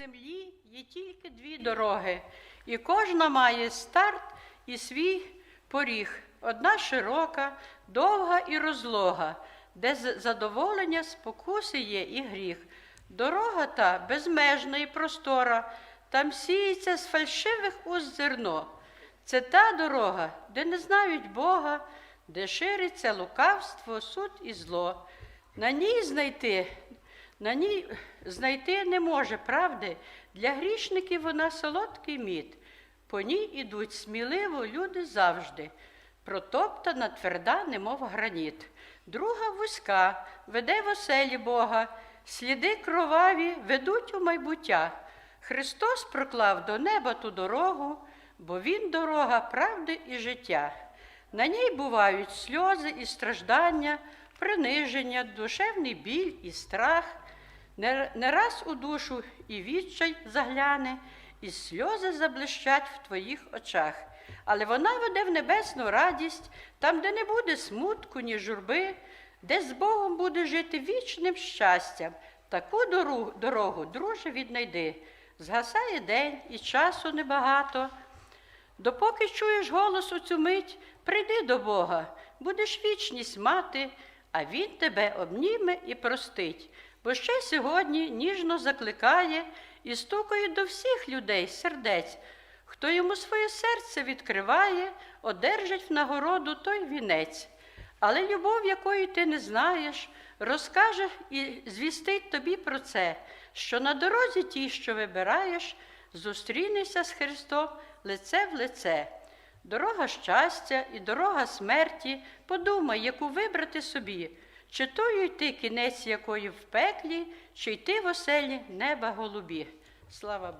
землі є тільки дві дороги, і кожна має старт і свій поріг. Одна широка, довга і розлога, де задоволення, спокуси є і гріх. Дорога та безмежна і простора, там сіється з фальшивих уст зерно. Це та дорога, де не знають Бога, де шириться лукавство, суд і зло. На ній знайти, на ній знайти не може правди. Для грішників вона солодкий мід. По ній ідуть сміливо люди завжди. Протоптана тверда, немов граніт. Друга вузька, веде в оселі Бога, сліди кроваві ведуть у майбуття. Христос проклав до неба ту дорогу, бо Він дорога правди і життя. На ній бувають сльози і страждання, приниження, душевний біль і страх. Не, раз у душу і відчай загляне, і сльози заблищать в твоїх очах. Але вона веде в небесну радість, там, де не буде смутку, ні журби, де з Богом буде жити вічним щастям. Таку дорогу друже, віднайди. Згасає день і часу небагато. Допоки чуєш голос у цю мить, прийди до Бога, будеш вічність мати, а Він тебе обніме і простить. Бо ще сьогодні ніжно закликає і стукає до всіх людей сердець. Хто йому своє серце відкриває, одержить в нагороду той вінець. Але любов, якої ти не знаєш, розкаже і звістить тобі про це, що на дорозі тій, що вибираєш, зустрінешся з Христом лице в лице. Дорога щастя і дорога смерті, подумай, яку вибрати собі, чи то йти кінець якої в пеклі, чи йти в оселі неба голубі. Слава Богу.